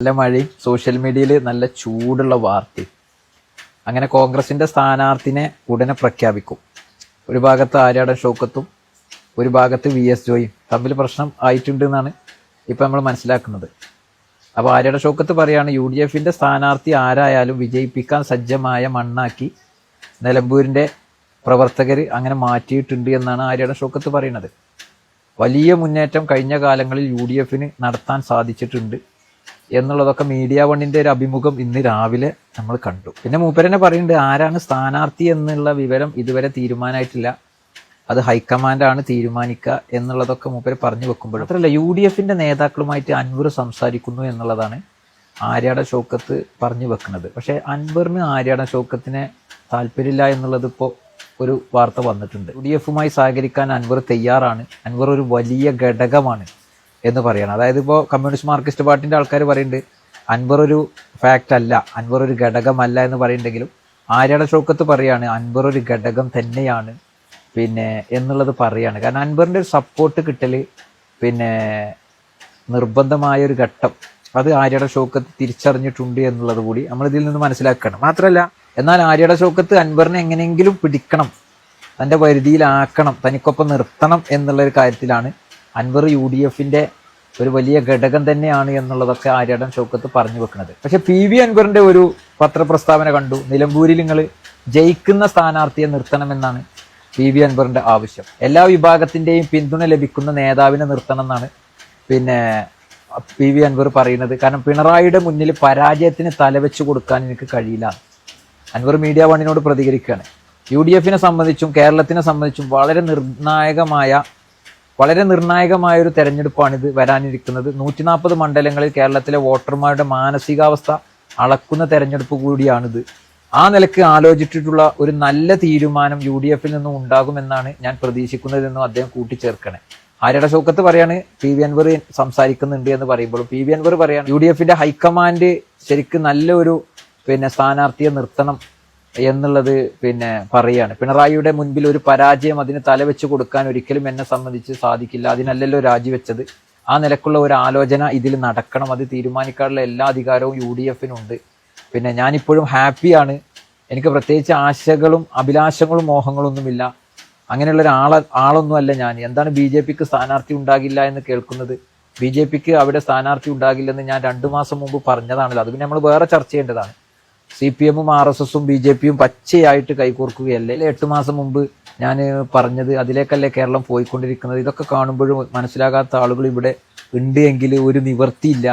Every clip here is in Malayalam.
നല്ല മഴയും സോഷ്യൽ മീഡിയയിൽ നല്ല ചൂടുള്ള വാർത്തയും. അങ്ങനെ കോൺഗ്രസിന്റെ സ്ഥാനാർത്ഥിനെ ഉടനെ പ്രഖ്യാപിക്കും. ഒരു ഭാഗത്ത് ആര്യാടൻ ഷോക്കത്തും ഒരു ഭാഗത്ത് വി എസ് ജോയും തമ്മിൽ പ്രശ്നം ആയിട്ടുണ്ട് എന്നാണ് ഇപ്പം നമ്മൾ മനസ്സിലാക്കുന്നത്. അപ്പോൾ ആര്യാടൻ ഷോക്കത്ത് പറയാണ് യു ഡി എഫിന്റെ സ്ഥാനാർത്ഥി ആരായാലും വിജയിപ്പിക്കാൻ സജ്ജമായ മണ്ണാക്കി നിലമ്പൂരിന്റെ പ്രവർത്തകർ അങ്ങനെ മാറ്റിയിട്ടുണ്ട് എന്നാണ് ആര്യാടൻ ഷോക്കത്ത് പറയുന്നത്. വലിയ മുന്നേറ്റം കഴിഞ്ഞ കാലങ്ങളിൽ യു ഡി എഫിന് നടത്താൻ സാധിച്ചിട്ടുണ്ട്. എന്നുള്ളതൊക്കെ മീഡിയ വണ്ണിന്റെ ഒരു അഭിമുഖം ഇന്ന് രാവിലെ നമ്മൾ കണ്ടു. പിന്നെ മൂപ്പരനെ പറയുന്നുണ്ട് ആരാണ് സ്ഥാനാർത്ഥി എന്നുള്ള വിവരം ഇതുവരെ തീരുമാനമായിട്ടില്ല അത് ഹൈക്കമാൻഡാണ് തീരുമാനിക്കുക എന്നുള്ളതൊക്കെ മൂപ്പര് പറഞ്ഞു വെക്കുമ്പോൾ മാത്രമല്ല യു ഡി എഫിന്റെ നേതാക്കളുമായിട്ട് അൻവർ സംസാരിക്കുന്നു എന്നുള്ളതാണ് ആര്യാട ഷോക്കത്ത് പറഞ്ഞു വെക്കുന്നത്. പക്ഷേ അൻവറിന് ആര്യാട ഷോക്കത്തിനെ താല്പര്യമില്ല എന്നുള്ളത് ഇപ്പോൾ ഒരു വാർത്ത വന്നിട്ടുണ്ട്. യു ഡി എഫുമായി സഹകരിക്കാൻ അൻവർ തയ്യാറാണ്. അൻവർ ഒരു വലിയ ഘടകമാണ്. എന്ന് പറയണം. അതായത് ഇപ്പോൾ കമ്മ്യൂണിസ്റ്റ് മാർക്സിസ്റ്റ് പാർട്ടിന്റെ ആൾക്കാർ പറയുന്നുണ്ട് അൻവർ ഒരു ഫാക്റ്റ് അല്ല അൻവർ ഒരു ഘടകമല്ല എന്ന് പറയുന്നുണ്ടെങ്കിലും ആര്യാട ഷോക്കത്ത് പറയാണ് അൻവർ ഒരു ഘടകം തന്നെയാണ് പിന്നെ എന്നുള്ളത് പറയാണ്. കാരണം അൻവറിന്റെ ഒരു സപ്പോർട്ട് കിട്ടൽ പിന്നെ നിർബന്ധമായ ഒരു ഘട്ടം. അത് ആര്യയുടെ ഷോക്കത്ത് തിരിച്ചറിഞ്ഞിട്ടുണ്ട് എന്നുള്ളത് കൂടി നമ്മൾ ഇതിൽ നിന്ന് മനസ്സിലാക്കണം. മാത്രമല്ല എന്നാൽ ആര്യയുടെ ഷോക്കത്ത് അൻവറിനെ എങ്ങനെയെങ്കിലും പിടിക്കണം തന്റെ പരിധിയിലാക്കണം തനിക്കൊപ്പം നിർത്തണം എന്നുള്ള ഒരു കാര്യത്തിലാണ് അൻവർ യു ഡി എഫിന്റെ ഒരു വലിയ ഘടകം തന്നെയാണ് എന്നുള്ളതൊക്കെ ആര്യാടൻ ഷൗക്കത്ത് പറഞ്ഞു വെക്കുന്നത്. പക്ഷെ പി വി അൻവറിന്റെ ഒരു പത്രപ്രസ്താവന കണ്ടു. നിലമ്പൂരിൽ നിങ്ങൾ ജയിക്കുന്ന സ്ഥാനാർത്ഥിയെ നിർത്തണമെന്നാണ് പി വി അൻവറിന്റെ ആവശ്യം. എല്ലാ വിഭാഗത്തിന്റെയും പിന്തുണ ലഭിക്കുന്ന നേതാവിനെ നിർത്തണം എന്നാണ് പിന്നെ പി വി അൻവർ പറയുന്നത്. കാരണം പിണറായിയുടെ മുന്നിൽ പരാജയത്തിന് തലവെച്ച് കൊടുക്കാൻ എനിക്ക് കഴിയില്ല. അൻവർ മീഡിയ വണ്ണിനോട് പ്രതികരിക്കുകയാണ്. യു ഡി എഫിനെ സംബന്ധിച്ചും കേരളത്തിനെ സംബന്ധിച്ചും വളരെ നിർണായകമായ വളരെ നിർണായകമായ ഒരു തെരഞ്ഞെടുപ്പാണിത് വരാനിരിക്കുന്നത്. നൂറ്റി നാൽപ്പത് മണ്ഡലങ്ങളിൽ കേരളത്തിലെ വോട്ടർമാരുടെ മാനസികാവസ്ഥ അളക്കുന്ന തെരഞ്ഞെടുപ്പ് കൂടിയാണിത്. ആ നിലയ്ക്ക് ആലോചിച്ചിട്ടുള്ള ഒരു നല്ല തീരുമാനം യു ഡി എഫിൽ നിന്നും ഉണ്ടാകുമെന്നാണ് ഞാൻ പ്രതീക്ഷിക്കുന്നതെന്നും അദ്ദേഹം കൂട്ടിച്ചേർക്കണേ. ആരുടെ ശോക്കത്ത് പറയാണ് പി വി അൻവർ സംസാരിക്കുന്നുണ്ട് എന്ന് പറയുമ്പോഴും പി വി അൻവർ പറയാണ് യു ഡി എഫിന്റെ ഹൈക്കമാൻഡ് ശരിക്കും നല്ലൊരു പിന്നെ സ്ഥാനാർത്ഥിയെ നിർത്തണം എന്നുള്ളത് പിന്നെ പറയാണ്. പിണറായിയുടെ മുൻപിൽ ഒരു പരാജയം അതിന് തലവെച്ച് കൊടുക്കാൻ ഒരിക്കലും എന്നെ സംബന്ധിച്ച് സാധിക്കില്ല. അതിനല്ലല്ലോ രാജിവെച്ചത് ആ നിലക്കുള്ള ഒരു ആലോചന ഇതിൽ നടക്കണം. അത് തീരുമാനിക്കാനുള്ള എല്ലാ അധികാരവും യു ഡി എഫിനുണ്ട് പിന്നെ ഞാനിപ്പോഴും ഹാപ്പിയാണ്. എനിക്ക് പ്രത്യേകിച്ച് ആശകളും അഭിലാഷങ്ങളും മോഹങ്ങളൊന്നുമില്ല. അങ്ങനെയുള്ള ഒരു ആള ആളൊന്നുമല്ല ഞാൻ. എന്താണ് ബി ജെ പിക്ക് സ്ഥാനാർത്ഥി ഉണ്ടാകില്ല എന്ന് കേൾക്കുന്നത്? ബി ജെ പിക്ക് അവിടെ സ്ഥാനാർത്ഥി ഉണ്ടാകില്ലെന്ന് ഞാൻ രണ്ടു മാസം മുമ്പ് പറഞ്ഞതാണല്ലോ. അത് പിന്നെ നമ്മൾ വേറെ ചർച്ച ചെയ്യേണ്ടതാണ്. സി പി എമ്മും ആർ എസ് എസും ബി ജെ പിയും പച്ചയായിട്ട് കൈകോർക്കുകയല്ലേ? എട്ട് മാസം മുമ്പ് ഞാൻ പറഞ്ഞത് അതിലേക്കല്ലേ കേരളം പോയിക്കൊണ്ടിരിക്കുന്നത്? ഇതൊക്കെ കാണുമ്പോഴും മനസ്സിലാകാത്ത ആളുകൾ ഇവിടെ ഉണ്ട് എങ്കിൽ ഒരു നിവർത്തിയില്ല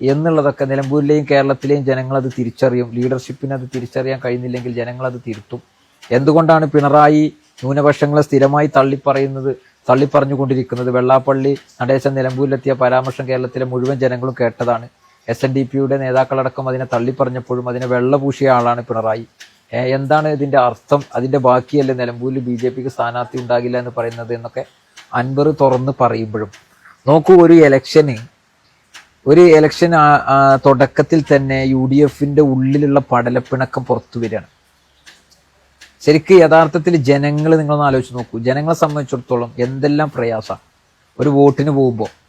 എന്നുള്ളതൊക്കെ നിലമ്പൂരിലെയും കേരളത്തിലെയും ജനങ്ങളത് തിരിച്ചറിയും. ലീഡർഷിപ്പിന് അത് തിരിച്ചറിയാൻ കഴിയുന്നില്ലെങ്കിൽ ജനങ്ങളത് തിരുത്തും. എന്തുകൊണ്ടാണ് പിണറായി ന്യൂനപക്ഷങ്ങളെ സ്ഥിരമായി തള്ളിപ്പറയുന്നത് തള്ളിപ്പറഞ്ഞുകൊണ്ടിരിക്കുന്നത്? വെള്ളാപ്പള്ളി നടേശൻ നിലമ്പൂരിലെത്തിയ പരാമർശം കേരളത്തിലെ മുഴുവൻ ജനങ്ങളും കേട്ടതാണ്. എസ് എൻ ഡി പിയുടെ നേതാക്കളടക്കം അതിനെ തള്ളിപ്പറഞ്ഞപ്പോഴും അതിനെ വെള്ളപൂശിയ ആളാണ് പിണറായി. എന്താണ് ഇതിന്റെ അർത്ഥം? അതിന്റെ ബാക്കിയല്ലേ നിലമ്പൂരിൽ ബി ജെ പിക്ക് സ്ഥാനാർത്ഥി ഉണ്ടാകില്ല എന്ന് പറയുന്നത് എന്നൊക്കെ അൻവർ തുറന്ന് പറയുമ്പോഴും. നോക്കൂ ഒരു എലക്ഷന് ഒരു ആ തുടക്കത്തിൽ തന്നെ യു ഡി എഫിന്റെ ഉള്ളിലുള്ള പടലപ്പിണക്കം പുറത്തു വരികയാണ്. ശരിക്കും യഥാർത്ഥത്തിൽ ജനങ്ങൾ നിങ്ങളൊന്ന് ആലോചിച്ച് നോക്കൂ. ജനങ്ങളെ സംബന്ധിച്ചിടത്തോളം എന്തെല്ലാം പ്രയാസമാണ്. ഒരു വോട്ടിന് പോകുമ്പോൾ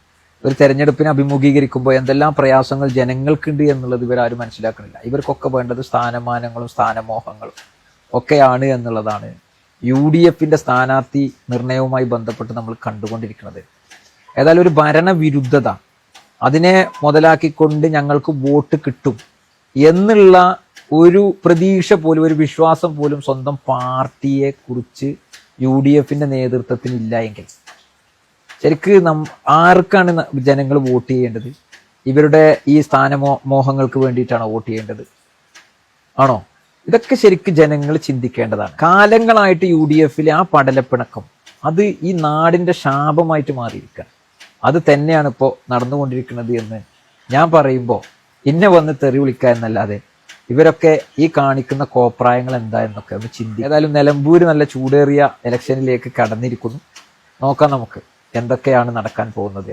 ഒരു തെരഞ്ഞെടുപ്പിനെ അഭിമുഖീകരിക്കുമ്പോൾ എന്തെല്ലാം പ്രയാസങ്ങൾ ജനങ്ങൾക്കുണ്ട് എന്നുള്ളത് ഇവരാരും മനസ്സിലാക്കുന്നില്ല. ഇവർക്കൊക്കെ വേണ്ടത് സ്ഥാനമാനങ്ങളും സ്ഥാനമോഹങ്ങളും ഒക്കെയാണ് എന്നുള്ളതാണ് യു ഡി എഫിന്റെ സ്ഥാനാർത്ഥി നിർണയവുമായി ബന്ധപ്പെട്ട് നമ്മൾ കണ്ടുകൊണ്ടിരിക്കുന്നത്. ഏതായാലും ഒരു ഭരണവിരുദ്ധത. അതിനെ മുതലാക്കിക്കൊണ്ട് ഞങ്ങൾക്ക് വോട്ട് കിട്ടും എന്നുള്ള ഒരു പ്രതീക്ഷ പോലും ഒരു വിശ്വാസം പോലും സ്വന്തം പാർട്ടിയെ കുറിച്ച് യു ഡി എഫിന്റെ നേതൃത്വത്തിന് ഇല്ല എങ്കിൽ. ശരിക്ക് നം ആർക്കാണ് ജനങ്ങൾ വോട്ട് ചെയ്യേണ്ടത്? ഇവരുടെ ഈ സ്ഥാനമോ മോഹങ്ങൾക്ക് വേണ്ടിയിട്ടാണ് വോട്ട് ചെയ്യേണ്ടത്? ആണോ? ഇതൊക്കെ ശരിക്കും ജനങ്ങൾ ചിന്തിക്കേണ്ടതാണ്. കാലങ്ങളായിട്ട് യു ഡി എഫിലെ ആ പടലപ്പിണക്കം അത് ഈ നാടിന്റെ ശാപമായിട്ട് മാറിയിരിക്കുകയാണ് അത് തന്നെയാണ് ഇപ്പോൾ നടന്നുകൊണ്ടിരിക്കുന്നത് എന്ന് ഞാൻ പറയുമ്പോൾ ഇന്നെ വന്ന് തെറി വിളിക്കുക എന്നല്ലാതെ ഇവരൊക്കെ ഈ കാണിക്കുന്ന കോപ്രായങ്ങൾ എന്താ എന്നൊക്കെ ഒന്ന് ചിന്തി. ഏതായാലും നിലമ്പൂര് നല്ല ചൂടേറിയ ഇലക്ഷനിലേക്ക് കടന്നിരിക്കുന്നു. നോക്കാം നമുക്ക്. എന്തൊക്കെയാണ് നടക്കാൻ പോകുന്നത്?